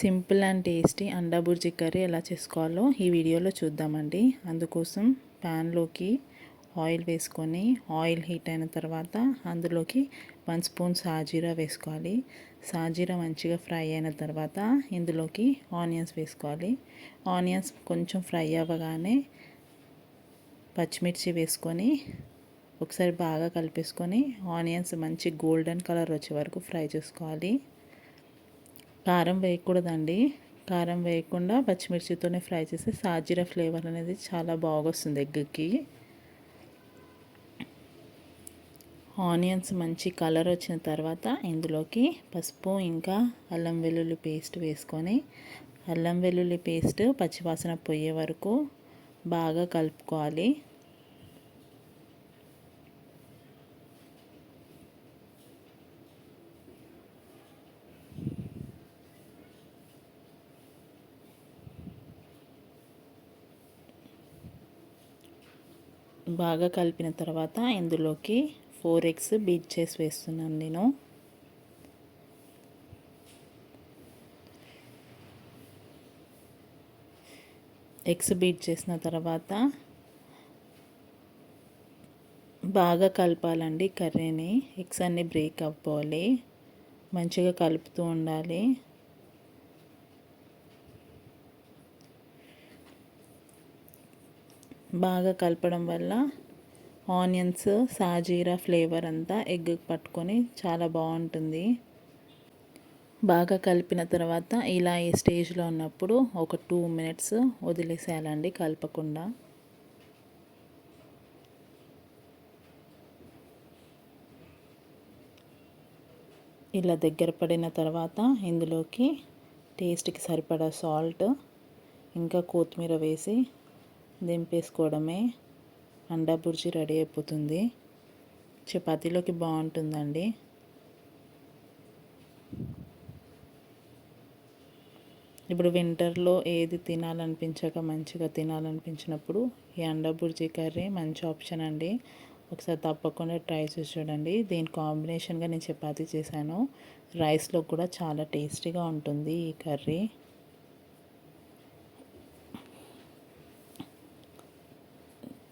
Simple and tasty అండా bhurji curry ఎలా చేసుకోవాలో ఈ వీడియోలో చూద్దామండి. అందుకోసం ప్యాన్లోకి ఆయిల్ వేసుకొని ఆయిల్ హీట్ అయిన తర్వాత అందులోకి వన్ స్పూన్ సాజీరా వేసుకోవాలి. సాజీరా మంచిగా ఫ్రై అయిన తర్వాత ఇందులోకి ఆనియన్స్ వేసుకోవాలి. ఆనియన్స్ కొంచెం ఫ్రై అవ్వగానే పచ్చిమిర్చి వేసుకొని ఒకసారి బాగా కలిపేసుకొని ఆనియన్స్ మంచి గోల్డెన్ కలర్ వచ్చే వరకు ఫ్రై చేసుకోవాలి. కారం వేయకూడదండి. కారం వేయకుండా పచ్చిమిర్చితోనే ఫ్రై చేస్తే సాజీర ఫ్లేవర్ అనేది చాలా బాగొస్తుంది ఎగ్కి. ఆనియన్స్ మంచి కలర్ వచ్చిన తర్వాత ఇందులోకి పసుపు ఇంకా అల్లం వెల్లుల్లి పేస్ట్ వేసుకొని అల్లం వెల్లుల్లి పేస్ట్ పచ్చివాసన పోయే వరకు బాగా కలుపుకోవాలి. బాగా కలిపిన తర్వాత ఇందులోకి ఫోర్ ఎగ్స్ బీట్ చేసి వేస్తున్నాను నేను. ఎగ్స్ బీట్ చేసిన తర్వాత బాగా కలపాలండి కర్రీని. ఎగ్స్ అన్నీ బ్రేక్ అవ్వాలి. మంచిగా కలుపుతూ ఉండాలి. బాగా కలపడం వల్ల ఆనియన్స్ సాజీరా ఫ్లేవర్ అంతా ఎగ్ పట్టుకొని చాలా బాగుంటుంది. బాగా కలిపిన తర్వాత ఇలా ఈ స్టేజ్లో ఉన్నప్పుడు ఒక టూ మినిట్స్ వదిలేసేయాలండి కలపకుండా. ఇలా దగ్గర పడిన తర్వాత ఇందులోకి టేస్ట్కి సరిపడా సాల్ట్ ఇంకా కొత్తిమీర వేసి దింపేసుకోవడమే. అండా బుర్జీ రెడీ అయిపోతుంది. చపాతీలోకి బాగుంటుందండి. ఇప్పుడు వింటర్లో ఏది తినాలనిపించక మంచిగా తినాలనిపించినప్పుడు ఈ అండా బుర్జీ కర్రీ మంచి ఆప్షన్ అండి. ఒకసారి తప్పకుండా ట్రై చేసి చూడండి. దీని కాంబినేషన్గా నేను చపాతీ చేశాను. రైస్లో కూడా చాలా టేస్టీగా ఉంటుంది ఈ curry.